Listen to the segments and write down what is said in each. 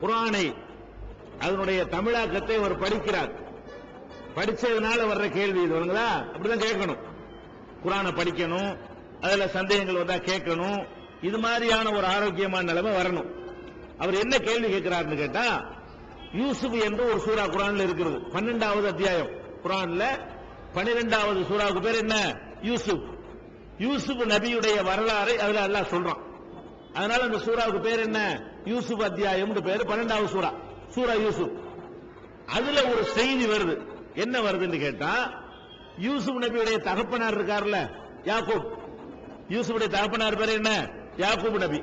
குரானை அதனுடைய தமிழாக்கத்தை அவர் படிக்கிறார். படிச்சதுனால வர்ற கேள்வி இது வருங்களா அப்படிதான் கேட்கணும். குரானை படிக்கணும் அதுல சந்தேகங்கள் வந்தா கேட்கணும். இது மாதிரியான ஒரு ஆரோக்கியமான நிலைமை வரணும். அவர் என்ன கேள்வி கேட்கிறாருன்னு கேட்டா யூசுப் என்று ஒரு சூரா குரான்ல இருக்கிறது. பன்னெண்டாவது அத்தியாயம். குரான்ல பன்னிரெண்டாவது சூறாவுக்கு பேர் என்ன? யூசுப். யூசுப் நபியுடைய வரலாறை அதுல அல்லாஹ் சொல்றான். அதனால அந்த சூறாவுக்கு பேர் என்ன? யூசுப் அத்தியாயம் பேர் பன்னெண்டாவது சூரா சூரா யூசுப். அதுல ஒரு செய்தி வருது. என்ன வருதுன்னு கேட்டா யூசுப் நபியுடைய தகப்பனார் இருக்கார்ல யாக்கூப். யூசுஃபுடைய தகப்பனார் பேர் என்ன? யாக்கூப் நபி.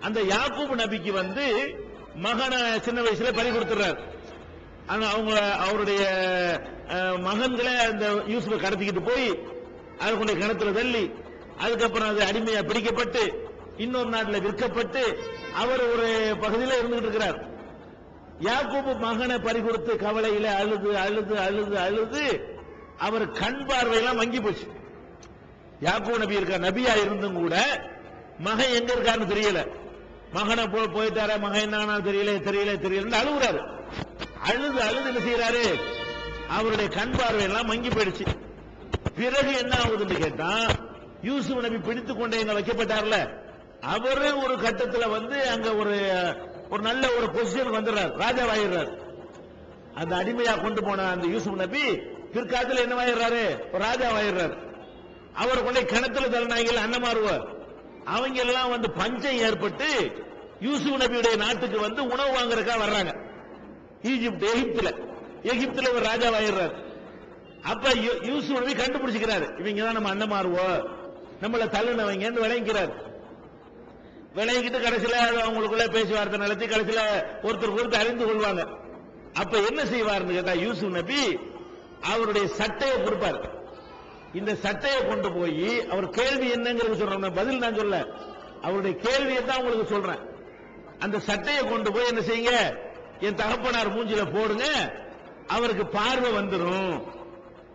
அந்த யாக்கூப் நபிக்கு வந்து மகனை சின்ன வயசுல பறி கொடுத்துறாரு ஆனா அவங்க அவருடைய மகன்களை அந்த யூசுஃபை கடத்திக்கிட்டு போய் அது கொண்டு கிணத்துல தள்ளி அதுக்கப்புறம் அது அடிமையா பிடிக்கப்பட்டு இன்னொரு நாட்டில் விற்கப்பட்டு அவர் ஒரு பகுதியில் இருந்துகிட்டு இருக்கிறார். யாக்கூபு மகனை பறிகொடுத்து கவலையில அழுது அழுது அழுது அழுது அவர் கண் பார்வையெல்லாம் மங்கி போச்சு. யாக்கூப் நபி இருக்கா நபியா இருந்தும் கூட மகன் எங்க இருக்காருன்னு தெரியல. மகனை போ போயிட்டாரா மகன் என்ன தெரியல தெரியல தெரியல அழுகுறாரு. அழுது அழுது என்ன செய்யறாரு அவருடைய கண் பார்வையெல்லாம் மங்கி போயிடுச்சு. பிறகு என்ன ஆகுதுன்னு கேட்டா யூசுப் நபி பிடித்துக் கொண்டே என்ன வைக்கப்பட்டார்ல. அவரு ஒரு கட்டத்துல வந்து அங்க ஒரு ஒரு நல்ல ஒரு பொசிஷனுக்கு வந்துடுறார் ராஜாவாயிடுறார். அந்த அடிமையா கொண்டு போன அந்த யூசுப் நபி பிற்காலத்துல என்னவாயிடுறாரு ஒரு ராஜாவாயிடுறாரு. அவர் கொண்டே கிணத்துல தள்ளினாங்க அன்னமாருவ. அவங்க எல்லாம் வந்து பஞ்சம் ஏற்பட்டு யூசுப் நபியுடைய நாட்டுக்கு வந்து உணவு வாங்குறதுக்காக வர்றாங்க. ஈஜிப்ட் எகிப்துல. எகிப்துல ஒரு ராஜாவாயிடுறாரு. அப்ப யூ- யூசுப் நபி கண்டுபிடிச்சுக்கிறாரு. இவங்க தான் நம்ம அண்ணமாருவோ நம்மள தள்ளுனவங்க விளங்கிக்கிறார். விளங்கிட்டு கடைசியில அது அவங்களுக்குள்ள பேச்சுவார்த்தை நடத்தி கடைசியில ஒருத்தர் ஒருத்தர் அறிந்து கொள்வாங்க. அப்ப என்ன செய்வார்னு கேட்டா யூசுப் நபி அவருடைய சட்டையை கொடுப்பார். இந்த சட்டையை கொண்டு போய் அவர் கேள்வி என்னங்கிறது சொல்றோம் பதில் நான் சொல்ல. அவருடைய கேள்வியை தான் உங்களுக்கு சொல்றேன். அந்த சட்டையை கொண்டு போய் என்ன செய்யுங்க? என் தகப்பனார் மூஞ்சில போடுங்க. அவருக்கு பார்வை வந்துடும்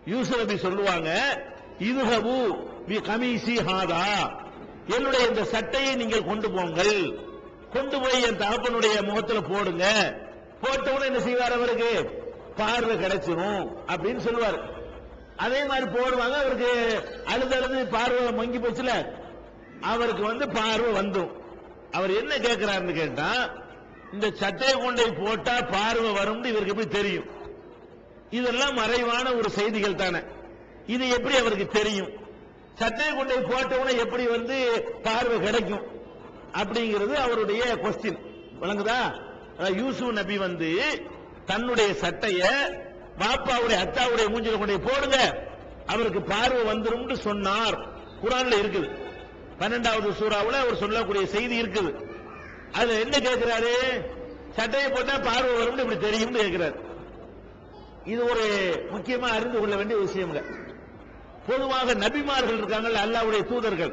யூசுப் நபி சொல்லுவாங்க இதுஹபு பி கமீசி ஹாதா. என்னுடைய இந்த சட்டையை நீங்கள் கொண்டு போங்கள். கொண்டு போய் என் தகப்பனுடைய முகத்தில் போடுங்க. போட்ட என்ன செய்வார் அவருக்கு? பார்வை கிடைச்சிரும் அப்படின்னு சொல்லுவார். அதே மாதிரி போடுவாங்க. அவருக்கு அழுது அழுது பார்வை மங்கி போச்சுல அவருக்கு வந்து பார்வை வந்துரும் அவர் என்ன கேட்கிறாருன்னு கேட்டா இந்த சட்டையை கொண்டை போட்டா பார்வை வரும்னு இவருக்கு எப்படி தெரியும்? இதெல்லாம் மறைவான ஒரு செய்திகள் தானே. இது எப்படி அவருக்கு தெரியும்? சட்டையை கொண்டு போட்டவுடனே போட்டவன எப்படி வந்து பார்வை கிடைக்கும்? அப்படிங்கிறது அவருடைய கொஸ்டின் விளங்குதா? யூசு யூசுப் நபி வந்து தன்னுடைய சட்டைய பாப்பாவுடைய அத்தாவுடைய மூஞ்சில கொண்டே போடுங்க. அவருக்கு பார்வை வந்துடும் சொன்னார். குரான்ல இருக்குது. பன்னெண்டாவது சூறாவில் அவர் சொல்லக்கூடிய செய்தி இருக்குது. அதுல என்ன கேட்கிறாரு? சட்டையை போட்டா பார்வை வரும்னு இப்படி தெரியும்னு கேட்கிறார். இது ஒரு முக்கியமா அறிந்து கொள்ள வேண்டிய விஷயம்ங்க. பொதுவாக நபிமார்கள் இருக்காங்கல்ல அல்லாவுடைய தூதர்கள்.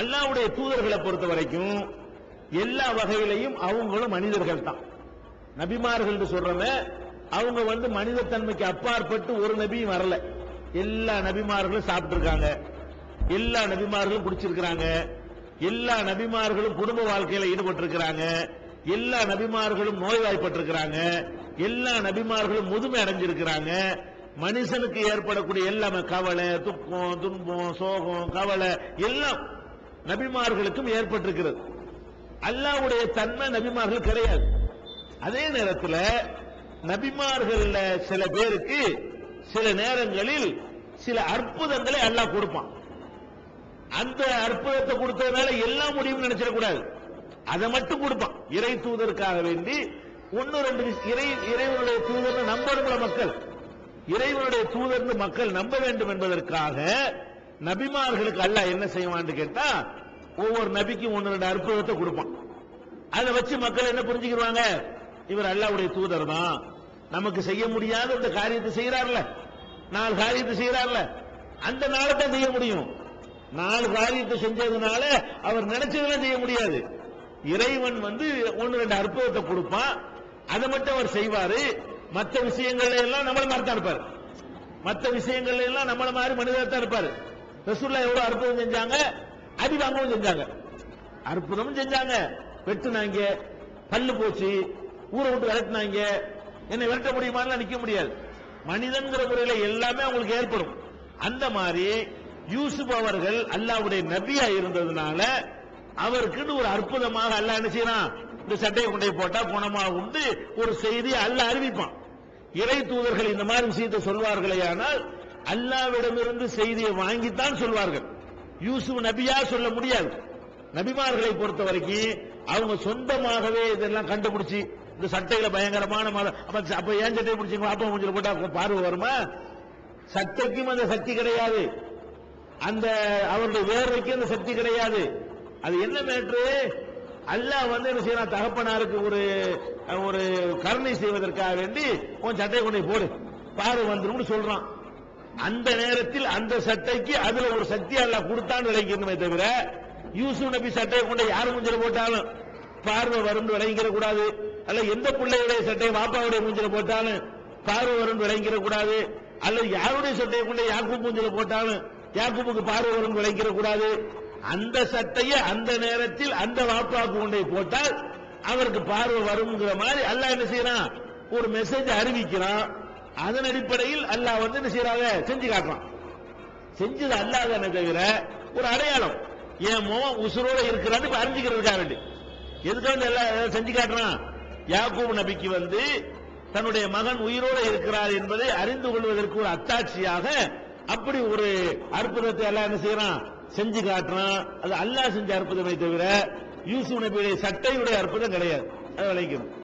அல்லாவுடைய தூதர்களை பொறுத்த வரைக்கும் எல்லா வகையிலையும் அவங்களும் மனிதர்கள் தான் நபிமார்கள் சொல்றவன் அவங்க வந்து மனிதத்தன்மைக்கு அப்பாற்பட்டு ஒரு நபியும் வரல. எல்லா நபிமார்களும் சாப்பிட்டிருக்காங்க. எல்லா நபிமார்களும் குடிச்சிருக்கிறாங்க. எல்லா நபிமார்களும் குடும்ப வாழ்க்கையில ஈடுபட்டிருக்கிறாங்க. எல்லா நபிமார்களும் நோய்வாய்ப்பட்டிருக்கிறாங்க. எல்லா நபிமார்களும் முதுமை அடைஞ்சிருக்கிறாங்க. மனுஷனுக்கு ஏற்படக்கூடிய எல்லாமே கவலை துக்கம் துன்பம் சோகம் கவலை எல்லாம் நபிமார்களுக்கும் ஏற்பட்டிருக்கிறது. அல்லாவுடைய தன்மை நபிமார்கள் கிடையாது. அதே நேரத்தில் நபிமார்கள்ல சில பேருக்கு சில நேரங்களில் சில அற்புதங்களை அல்லாஹ் கொடுப்பான். அந்த அற்புதத்தை கொடுத்ததுனால எல்லாம் முடியும்னு நினைச்சிடக்கூடாது அதை மட்டும் கொடுப்பான். இறை தூதருக்காக வேண்டி ஒன்னு ரெண்டு இறை இறைவனுடைய தூதர்னு நம்பணுங்கள மக்கள். இறைவனுடைய தூதர்னு மக்கள் நம்ப வேண்டும் என்பதற்காக நபிமார்களுக்கு அல்ல என்ன செய்வான்னு கேட்டா ஒவ்வொரு நபிக்கும் ஒன்று ரெண்டு அற்புதத்தை கொடுப்பான். அதை வச்சு மக்கள் என்ன புரிஞ்சுக்கிடுவாங்க இவர் அல்லாவுடைய தூதர் தான் நமக்கு செய்ய முடியாத இந்த காரியத்தை செய்யறாருல நாலு காரியத்தை செய்யறாருல அந்த நாளத்தான் செய்ய முடியும். நாலு காரியத்தை செஞ்சதுனால அவர் நினைச்சதெல்லாம் செய்ய முடியாது. இறைவன் வந்து ஒன்று ரெண்டு அற்புதத்தை கொடுப்பான். அதை மட்டும் அவர் செய்வாரு. மற்ற விஷயங்கள்ல எல்லாம் நம்மள மாதிரி தான் இருப்பாரு. மற்ற விஷயங்கள்ல எல்லாம் நம்மள மாதிரி மனிதர் தான் இருப்பாரு. ரசூல்லா எவ்வளவு அற்புதம் செஞ்சாங்க? அடி வாங்கவும் செஞ்சாங்க. அற்புதமும் செஞ்சாங்க. வெட்டுனாங்க பல்லு போச்சு ஊரை விட்டு விரட்டினாங்க. என்னை விரட்ட முடியுமான்னு நிக்க முடியாது. மனிதன்கிற முறையில எல்லாமே அவங்களுக்கு ஏற்படும். அந்த மாதிரி யூசுப் அவர்கள் அல்லாவுடைய நபியா இருந்ததுனால அவருக்குன்னு ஒரு அற்புதமாக அல்லாஹ் என்ன செய்யறான்? இந்த சட்டையை கொண்டே போட்டா குணமா உண்டு ஒரு செய்தி அல்ல அறிவிப்பான். இறை தூதர்கள் இந்த மாதிரி விஷயத்தை சொல்வார்களே ஆனால் அல்லாவிடமிருந்து செய்தியை வாங்கித்தான் சொல்வார்கள். யூசுப் நபியா சொல்ல முடியாது. நபிமார்களை பொறுத்த வரைக்கும் அவங்க சொந்தமாகவே இதெல்லாம் கண்டுபிடிச்சு இந்த சட்டையில பயங்கரமான மத- அப்ப ஏன் சட்டை பிடிச்சிங்க அப்பா மூஞ்சில போட்டா பார்வை வருமா? சட்டைக்கும் அந்த சக்தி கிடையாது. அந்த அவருடைய வேர்வைக்கும் அந்த சக்தி கிடையாது. அது என்ன மேட்ரு? அல்லாஹ் வந்து என்ன செய்யறான்? தகப்பனாருக்கு ஒரு ஒரு கருணை செய்வதற்காக வேண்டி உன் சட்டையை கொண்டு போடு. பாரு வந்துரும்னு சொல்றான். அந்த நேரத்தில் அந்த சட்டைக்கு அதுல ஒரு சக்தி அல்ல கொடுத்தான்னு விளைக்கணுமே தவிர யூசு நபி சட்டையை கொண்டு யார் மூஞ்சில போட்டாலும் பார்வை வரும் விளங்கிற கூடாது அல்ல எந்த பிள்ளையுடைய சட்டையை பாப்பாவுடைய மூஞ்சில போட்டாலும் பார்வை வரும் விளங்கிற கூடாது அல்லது யாருடைய சட்டையை கொண்டு யாக்கு மூஞ்சில போட்டாலும் யாக்குப்புக்கு பார்வை வரும் விளங்கிற கூடாது அந்த சட்டையை அந்த நேரத்தில் அந்த வாப்பாக்கு கொண்டே போட்டால் அவருக்கு பார்வை வருங்கிற மாதிரி அல்லாஹ் என்ன செய்யறான்? ஒரு மெசேஜ் அறிவிக்கிறான். அதன் அடிப்படையில் அல்லாஹ் வந்து என்ன செய்யறாங்க? செஞ்சு காட்டுறான். செஞ்சது அல்லாதானே தவிர ஒரு அடையாளம். என் முகம் உசுரோட இருக்கிறான்னு இப்ப அறிஞ்சுக்கிறதுக்காக வேண்டி. எதுக்காக வந்து எல்லாம் செஞ்சு காட்டுறான்? யாக்கூப் நபிக்கு வந்து தன்னுடைய மகன் உயிரோடு இருக்கிறார் என்பதை அறிந்து கொள்வதற்கு ஒரு அத்தாட்சியாக அப்படி ஒரு அற்புதத்தை எல்லாம் என்ன செய்யறான்? செஞ்சு காட்டுறான். அது அல்லாஹ் செஞ்ச அற்புதமே தவிர யூசு நபியுடைய சட்டையுடைய அற்புதம் கிடையாது. அது விளைக்கும்